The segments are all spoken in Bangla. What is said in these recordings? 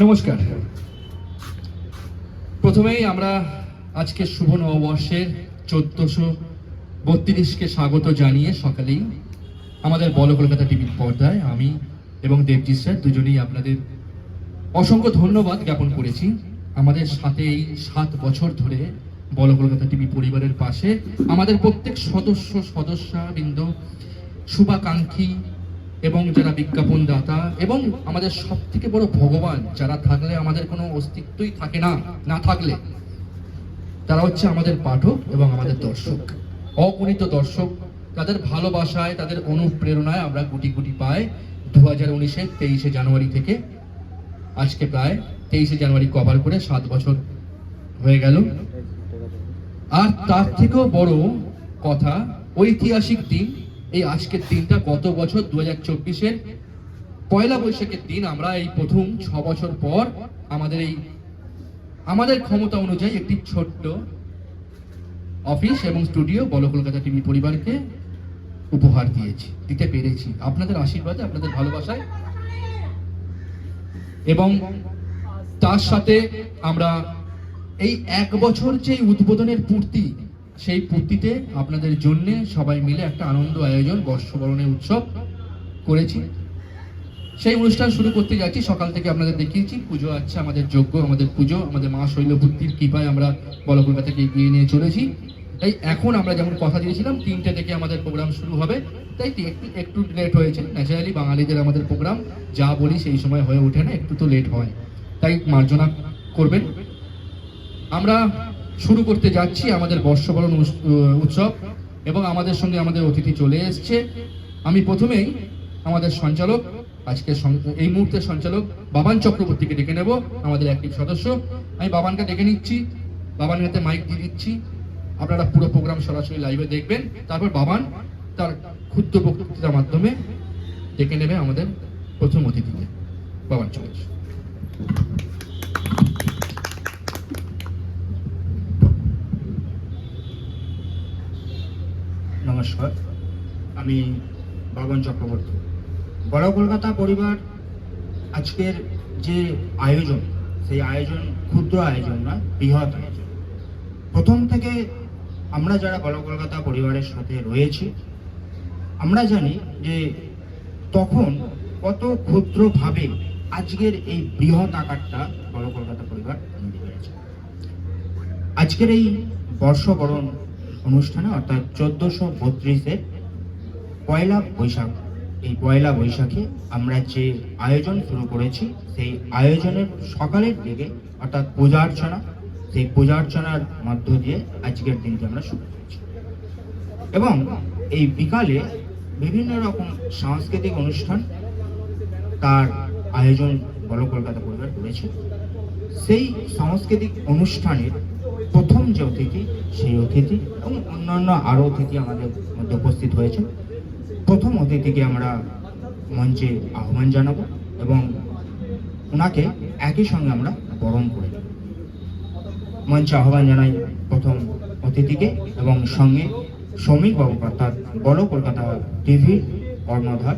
নমস্কার। প্রথমেই আমরা আজকে শুভ নববর্ষের চোদ্দশো বত্রিশকে স্বাগত জানিয়ে সকালেই আমাদের বল কলকাতা টিভির পর্দায় আমি এবং দেবজিৎ স্যার দুজনেই আপনাদের অসংখ্য ধন্যবাদ জ্ঞাপন করেছি। আমাদের সাথে এই সাত বছর ধরে বল কলকাতা টিভি পরিবারের পাশে আমাদের প্রত্যেক সদস্য, সদস্যবৃন্দ, শুভাকাঙ্ক্ষী এবং যারা বিজ্ঞাপন দাতা এবং আমাদের সব থেকে বড় ভগবান, যারা থাকলে আমাদের কোনো অস্তিত্বই থাকে না না থাকলে, তারা হচ্ছে আমাদের পাঠক এবং আমাদের দর্শক। অগণিত দর্শক, তাদের ভালোবাসায়, তাদের অনুপ্রেরণায় আমরা গুটি গুটি পাই দু হাজার উনিশের তেইশে জানুয়ারি থেকে। আজকে প্রায় তেইশে জানুয়ারি কভার করে সাত বছর হয়ে গেল। আর তার থেকেও বড় কথা, ঐতিহাসিক দিন এই আজকের দিনটা গত বছর দু হাজার চব্বিশের পয়লা বৈশাখের দিন। আমরা এই প্রথম ছ বছর পর আমাদের এই, আমাদের ক্ষমতা অনুযায়ী একটি ছোট্ট অফিস এবং স্টুডিও বল কলকাতা টিভি পরিবারকে উপহার দিয়েছি, দিতে পেরেছি। আপনাদের আশীর্বাদে, আপনাদের ভালোবাসায়। এবং তার সাথে আমরা এই এক বছর যে উদ্বোধনের পূর্তি সেই পূর্তিতে আপনাদের জন্য সবাই মিলে একটা আনন্দ আয়োজন, বর্ষবরণের উৎসব করেছি। সেই অনুষ্ঠান শুরু করতে যাচ্ছি, সকাল থেকে আপনাদের দেখিয়েছি। পুজো আছে, আমাদের যজ্ঞ, আমাদের পুজো, আমাদের মা শৈলভূতির কৃপায় আমরা বল কলকাতাকে এগিয়ে নিয়ে চলেছি। তাই এখন আমরা যেমন কথা দিয়েছিলাম, তিনটে থেকে আমাদের প্রোগ্রাম শুরু হবে। তাই একটু একটু লেট হয়েছে। ন্যাচারালি বাঙালিদের আমাদের প্রোগ্রাম যা বলি সেই সময় হয়ে ওঠে না, একটু তো লেট হয়। তাই মার্জনা করবেন। আমরা শুরু করতে যাচ্ছি আমাদের বর্ষবরণ উৎসব এবং আমাদের সঙ্গে আমাদের অতিথি চলে এসছে। আমি প্রথমেই আমাদের সঞ্চালক, আজকে এই মুহূর্তের সঞ্চালক বাবান চক্রবর্তীকে ডেকে নেব, আমাদের একটি সদস্য। আমি বাবানকে ডেকে নিচ্ছি, বাবানের হাতে মাইক দিয়ে দিচ্ছি। আপনারা পুরো প্রোগ্রাম সরাসরি লাইভে দেখবেন। তারপর বাবান তার ক্ষুদ্র বক্তৃতার মাধ্যমে ডেকে নেবে আমাদের প্রথম অতিথিকে। বাবান, চলে নমস্কার। আমি বাবন চক্রবর্তী। বড় কলকাতা পরিবার আজকের যে আয়োজন, সেই আয়োজন ক্ষুদ্র আয়োজন না বৃহৎ আয়োজন। প্রথম থেকে আমরা যারা বড় কলকাতা পরিবারের সাথে রয়েছি, আমরা জানি যে তখন কত ক্ষুদ্রভাবে আজকের এই বৃহৎ আকারটা বড় কলকাতা পরিবার আজকের এই বর্ষবরণ অনুষ্ঠানে অর্থাৎ চোদ্দশো বত্রিশের পয়লা বৈশাখ, এই পয়লা বৈশাখে আমরা যে আয়োজন শুরু করেছি, সেই আয়োজনের সকালের দিকে অর্থাৎ পূজা অর্চনা, সেই পূজা অর্চনার মধ্য দিয়ে আজকের দিনটি আমরা শুরু করেছি। এবং এই বিকালে বিভিন্ন রকম সাংস্কৃতিক অনুষ্ঠান তার আয়োজন বড় কলকাতা পরিবার করেছে। সেই সাংস্কৃতিক অনুষ্ঠানের প্রথম যে অতিথি, সেই অতিথি এবং অন্যান্য আরও অতিথি আমাদের মধ্যে উপস্থিত হয়েছে। প্রথম অতিথিকে আমরা মঞ্চে আহ্বান জানাব এবং ওনাকে একই সঙ্গে আমরা বরণ করে মঞ্চে আহ্বান জানাই প্রথম অতিথিকে এবং সঙ্গে শ্রমিক বাবু, অর্থাৎ বড় কলকাতা টিভির কর্ণধার,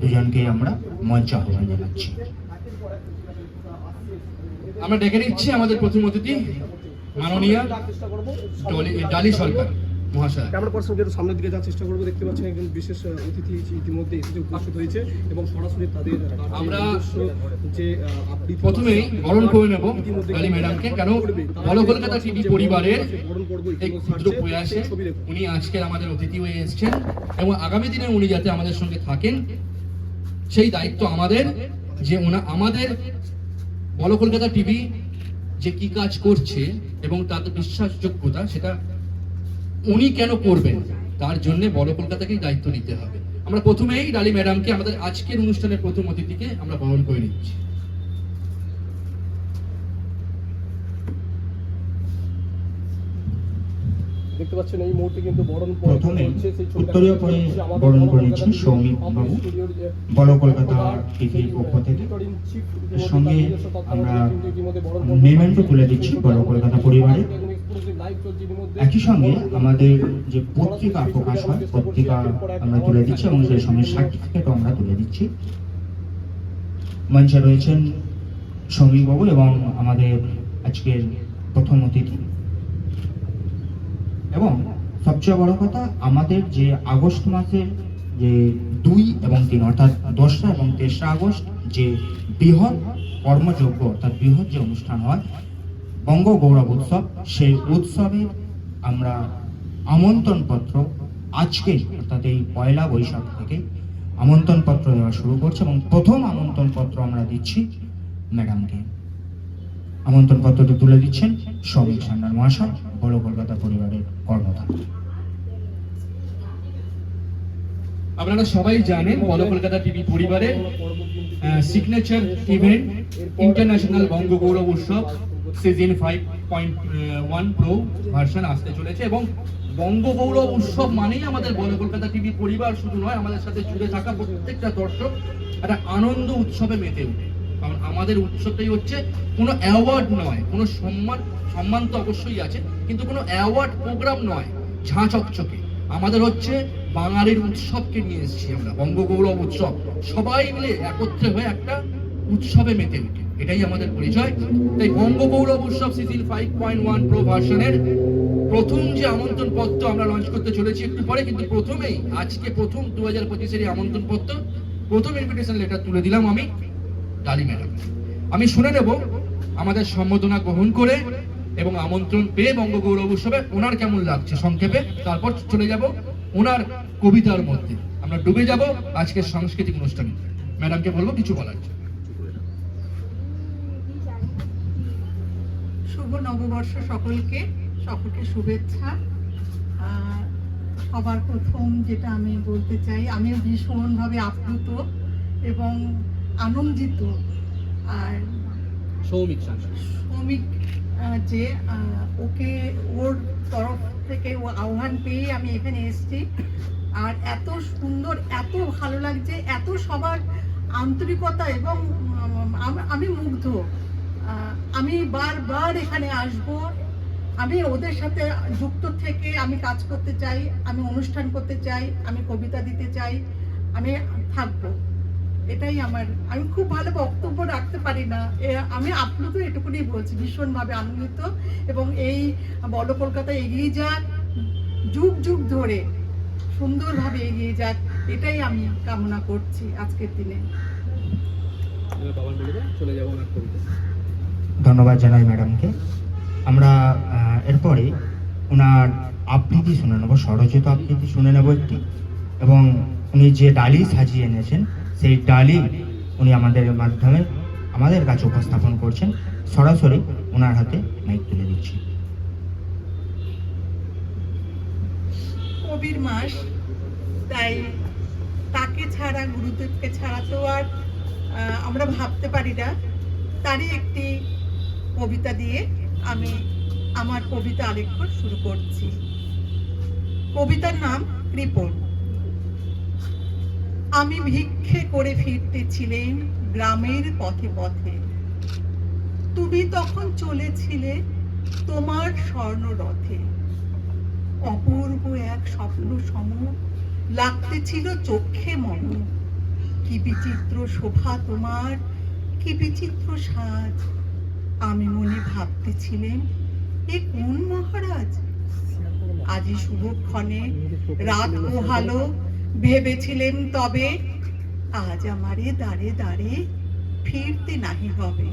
দুজনকে আমরা মঞ্চে আহ্বান জানাচ্ছি। আমরা ডেকে নিচ্ছি আমাদের প্রথম অতিথি। মাননীয়া ডালি সরকার মহাশয় ক্যামেরা পার্সনকে একটু সামনের দিকে যাওয়ার চেষ্টা করব দেখতে পাচ্ছেন একজন বিশেষ অতিথি ইতিমধ্যে এসে উপস্থিত হয়েছে এবং সরাসরি তাদের আমরা যে প্রথমেই বরণ করে নেব ম্যাডামকে কেন। বলো কলকাতা টিভি পরিবারের এই ক্ষুদ্র প্রয়াসে। উনি আজকের আমাদের অতিথি হয়ে এসেছেন এবং আগামী দিনে উনি যাতে আমাদের সঙ্গে থাকেন সেই দায়িত্ব আমাদের যে ওনা আমাদের বলো কলকাতা টিভি যে কি কাজ করছে এবং তাদের বিশ্বাসযোগ্যতা, সেটা উনি কেন করবেন? তার জন্য বড় কলকাতাকেই দায়িত্ব নিতে হবে। আমরা প্রথমেই ডালি ম্যাডামকে আমাদের আজকের অনুষ্ঠানের প্রথম অতিথিকে আমরা বরণ করে নিচ্ছি। দেখতে পাচ্ছেন এই মুহূর্তে কিন্তু বরণ প্রথমে উত্তরীয় পরে বরণ বড় করে কলকাতা নিচ্ছেন সৌমিক বাবু, বড় কলকাতা টিভির পক্ষ থেকে। সঙ্গে আমরা মেমেন্টো তুলে দিচ্ছি বড় কলকাতা পরিবারে। একই সঙ্গে আমাদের যে পত্রিকা প্রকাশ হয় পত্রিকা আমরা তুলে দিচ্ছি এবং সেই সঙ্গে সার্টিফিকেটও আমরা তুলে দিচ্ছি। মঞ্চে রয়েছেন সৌমিকবাবু এবং আমাদের আজকের প্রথম অতিথি। সবচেয়ে বড় কথা, আমাদের যে আগস্ট মাসের যে দুই এবং তিন, অর্থাৎ দশটা এবং তেসরা আগস্ট যে বৃহৎ কর্মযোগ্য অর্থাৎ বৃহৎ যে অনুষ্ঠান হয়, বঙ্গ গৌরব উৎসব, সেই উৎসবে আমরা আমন্ত্রণপত্র আজকে অর্থাৎ এই পয়লা বৈশাখ থেকে আমন্ত্রণপত্র দেওয়া শুরু করছে এবং প্রথম আমন্ত্রণপত্র আমরা দিচ্ছি ম্যাডামকে। আমন্ত্রণপত্রটি তুলে দিচ্ছেন শ্রমিক সান্নার মহাশয়, বড় কলকাতা পরিবারের কর্মধার আপনারা সবাই জানেন বল কলকাতা টিভি পরিবারের signature event international Banga Gaurav Utsav season five point one pro version আসতে চলেছে এবং বঙ্গ গৌরব উৎসব মানেই আমাদের বল কলকাতা টিভি পরিবার শুধু নয়, আমাদের সাথে জুড়ে থাকা প্রত্যেকটা দর্শক একটা আনন্দ উৎসবে মেতে ওঠে। কারণ আমাদের উৎসবটাই হচ্ছে কোনো অ্যাওয়ার্ড নয়, কোনো সম্মান সম্মান তো অবশ্যই আছে, কিন্তু কোনো অ্যাওয়ার্ড প্রোগ্রাম নয়, ঝাঁ চকচকে। আমাদের হচ্ছে বাঙালির উৎসবকে নিয়ে এসেছি আমরা, বঙ্গগৌরব উৎসব। সবাই মিলে একত্রে হয়ে একটা উৎসবে মেতে ওঠে এটাই আমাদের পরিচয়। তাই Bangagaurav Utsav season five point one pro ভার্সনের প্রথম যে আমন্ত্রণ পত্র আমরা লঞ্চ করতে চলেছি একটু পরে, কিন্তু প্রথমেই, আজকে প্রথম দু হাজার পঁচিশের এই আমন্ত্রণ পত্র প্রথম ইনভিটেশন লেটার তুলে দিলাম আমি ডালি ম্যাডাম। আমি শুনে নেব আমাদের সম্বোধনা গ্রহণ করে এবং আমন্ত্রণ পেয়ে বঙ্গগৌরব উৎসবে ওনার কেমন লাগছে সংক্ষেপে, তারপর চলে যাব। ওনার কবিতার মধ্যে। আমরা ডুবে যাব আজকের সাংস্কৃতিক অনুষ্ঠানে। ম্যাডামকে বলব কিছু বলার। জন্য। শুভ নববর্ষ সকলকে সকলকে শুভেচ্ছা। সবার প্রথম যেটা আমি বলতে চাই আমি ভীষণভাবে আপ্লুত এবং আনন্দিত। আর সৌমিক শ্রমিক যে ওকে ওর তরফ থেকে ও আহ্বান পেয়ে আমি এখানে এসেছি। আর এত সুন্দর, এত ভালো লাগছে, এত সবার আন্তরিকতা এবং আমি মুগ্ধ। আমি বারবার এখানে আসব। আমি ওদের সাথে যুক্ত থেকে আমি কাজ করতে চাই, আমি অনুষ্ঠান করতে চাই, আমি কবিতা দিতে চাই, আমি থাকব। এটাই আমার, আমি খুব ভালো বক্তব্য রাখতে পারি না। আমি আপ্লুত এটুকুনি বলছি, ভীষণভাবে আনন্দিত। এবং এই বড় কলকাতা এগিয়ে যাক যুগ যুগ ধরে। সুন্দরভাবে এগিয়ে যাক এটাই আমি কামনা করছি আজকের দিনে। ধন্যবাদ জানাই ম্যাডামকে। আমরা এরপরে ওনার আবৃত্তি শুনে নেব স্বরচিত আবৃত্তি শুনে নেব একটি। এবং উনি যে ডালি সাজিয়ে এনেছেন সেই ডালি উনি আমাদের মাধ্যমে আমাদের কাছে উপস্থাপন করছেন। সরাসরি ওনার হাতে মাইক তুলে দিচ্ছি। কবির মাস, তাই তাকে ছাড়া, গুরুদেবকে ছাড়া তো আর আমরা ভাবতে পারি না। তারই একটি কবিতা দিয়ে আমি আমার কবিতা আরেকবার শুরু করছি। কবিতার নাম কৃপণ। আমি ভিক্ষে করে ফিরতেছিলেন গ্রামের পথে পথে। তুমি তখন চলেছিলে তোমার স্বর্ণ রথে অপূর্ব এক স্বপ্ন সম লাগতে ছিল চোখে মন। কি বিচিত্র শোভা তোমার, কি বিচিত্র সাজ। আমি মনে ভাবতেছিলেন এ কোন মহারাজ? আজি শুভক্ষণে রাত পোহালো ভেবেছিলেন তবে আজ আমারে দাঁড়ে দাঁড়ে ফিরতে নাহি হবে।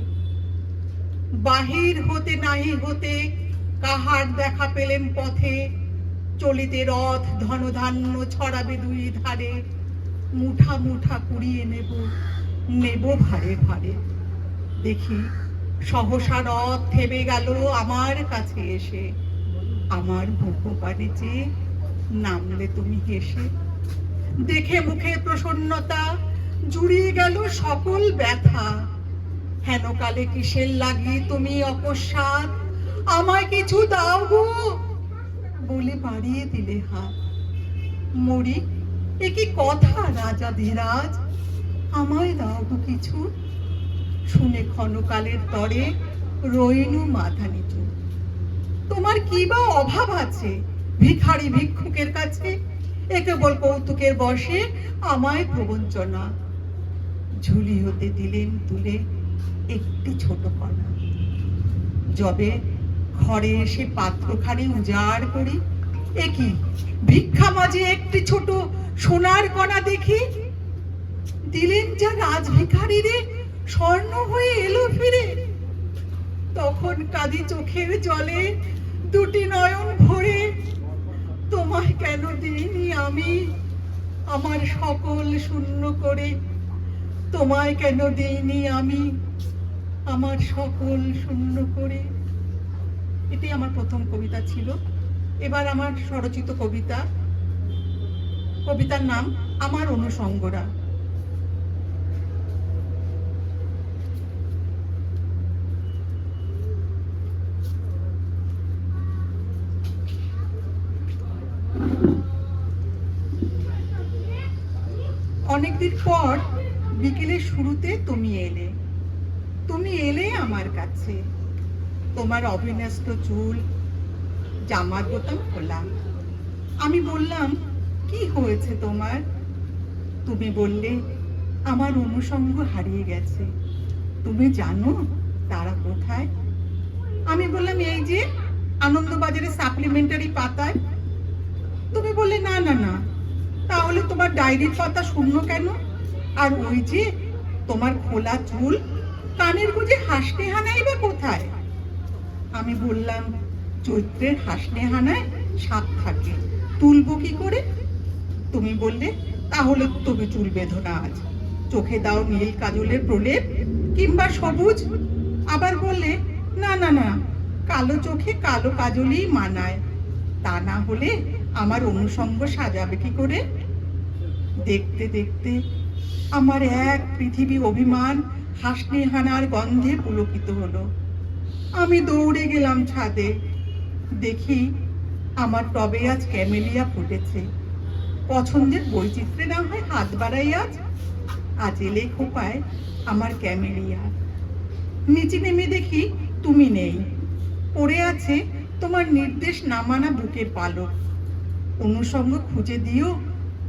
বাহির হতে নাহি হতে কাহার দেখা পেলেন পথে চলিতে রথ ধনধান্য ছড়াবে দুই ধারে। মুঠা মুঠা কুড়িয়ে নেব নেব ভারে ভারে। দেখি সহসা রথ থেমে গেল আমার কাছে এসে। আমার বুকো পারে যে নামলে তুমি হেসে। দেখে মুখে প্রসন্নতা, জুড়িয়ে গেল সকল ব্যথা। হেন কালে কিসের লাগি তুমি অকস্মাৎ? আমায় কিছু দাও গো। বলে বাড়িয়ে দিলে হাত। মরি, এ কথা রাজা ধীরাজ? আমায় দাও গো কিছু। শুনে ক্ষণকালের তরে রইনু মাথা নিচু তোমার কি বা অভাব আছে ভিখারি ভিক্ষুকের কাছে? এ কেবল কৌতুকের বসে আমায় প্রবঞ্চনা ঝুলি হতে দিলেন তুলে একটি ছোট কণা যবে ঘরে এসে পাত্রখানি উজাড় করি। একই ভিক্ষা মাঝে একটি ছোট সোনার কণা দেখি। দিলেন যা রাজ ভিখারিরে স্বর্ণ হয়ে এলো ফিরে। তখন কাঁদি চোখের জলে দুটি নয়ন ভরে। তোমায় কেন দিইনি আমি? আমার সকল শূন্য করে। তোমায় কেন দিইনি আমি? আমার সকল শূন্য করে। এটি আমার প্রথম কবিতা ছিল। এবার আমার স্বরচিত কবিতা। কবিতার নাম, আমার অনুষঙ্গরা অনেকদিন পর বিকেলের শুরুতে তুমি এলে। তুমি এলে আমার কাছে। তোমার অবিন্যস্ত চুল, জামার বোতাম খোলা। আমি বললাম, কি হয়েছে তোমার? তুমি বললে, আমার অনুষঙ্গ হারিয়ে গেছে। তুমি জানো তারা কোথায়? আমি বললাম, এই যে আনন্দবাজারে সাপ্লিমেন্টারি পাতায়। তুমি বললে, না না না। তাহলে তোমার ডায়েরির পাতা শূন্য কেন? আর ওই যে তোমার খোলা চুল, কানের গুজে হাসতে হানাই বা কোথায়? আমি বললাম চৈত্রের হাসনে হানায় সাপ থাকে, তুলবো কি করে? তুমি বললে, তাহলে তুমি চুল বেঁধো না আজ। চোখে দাও নীল কাজলের প্রলেপ কিংবা সবুজ। আবার বললে, না না না, কালো চোখে কালো কাজলই মানায়। তা না হলে আমার অনুষঙ্গ সাজাবে কি করে? দেখতে দেখতে আমার এক পৃথিবী অভিমান হাসনে হানার গন্ধে পুলকিত হলো। আমি দৌড়ে গেলাম ছাদে। দেখি আমার টবে আজ ক্যামেলিয়া ফুটেছে। পছন্দের বৈচিত্র্যে না হয় হাত বাড়াই আজ। আজ এলে খোপায় আমার ক্যামেলিয়া। নিচে নেমে দেখি তুমি নেই। পড়ে আছে তোমার নির্দেশ না মানা বুকের পালক। অনুষঙ্গ খুঁজে দিও,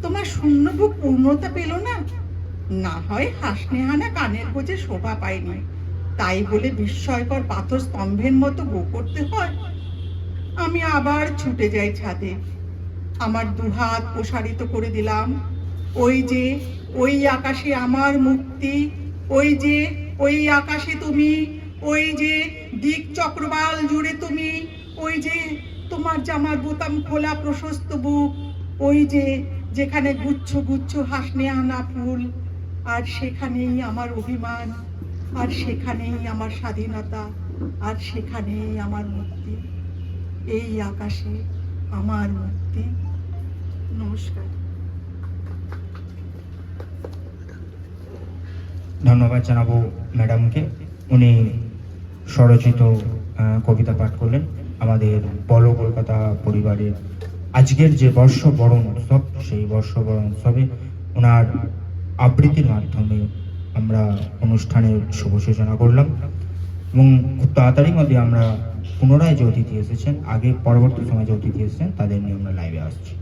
তোমার শূন্য বুক পূর্ণতা পেল না। না হয় হাসনে হানা কানের গোজে শোভা পায়নি। তাই বলে বিস্ময়কর পাথর স্তম্ভের মতো গো করতে হয়। আমি আবার ছুটে যাই ছাদে। আমার দুহাত প্রসারিত করে দিলাম। ওই যে, ওই আকাশে আমার মুক্তি। ওই যে, ওই আকাশে তুমি। ওই যে, দিক চক্রবাল জুড়ে তুমি। ওই যে, তোমার জামার বোতাম খোলা প্রশস্ত বুক। ওই যে, যেখানে গুচ্ছ গুচ্ছ হাসনে আনা ফুল। আর সেখানেই আমার অভিমান। আর সেখানেই আমার স্বাধীনতা, আর সেখানেই আমার মুক্তি। এই আকাশে আমার মুক্তি। নমস্কার। ধন্যবাদ জানাব ম্যাডামকে। উনি স্বরচিত কবিতা পাঠ করলেন। আমাদের বল কলকাতা পরিবারের আজকের যে বর্ষবরণ উৎসব, সেই বর্ষবরণ উৎসবে ওনার আবৃত্তির মাধ্যমে আমরা অনুষ্ঠানের শুভ সূচনা করলাম এবং খুব তাড়াতাড়ির মধ্যে আমরা পুনরায় যে অতিথি এসেছেন, আগে পরবর্তী সময় যে অতিথি এসেছেন, তাদের নিয়ে আমরা লাইভে আসছি।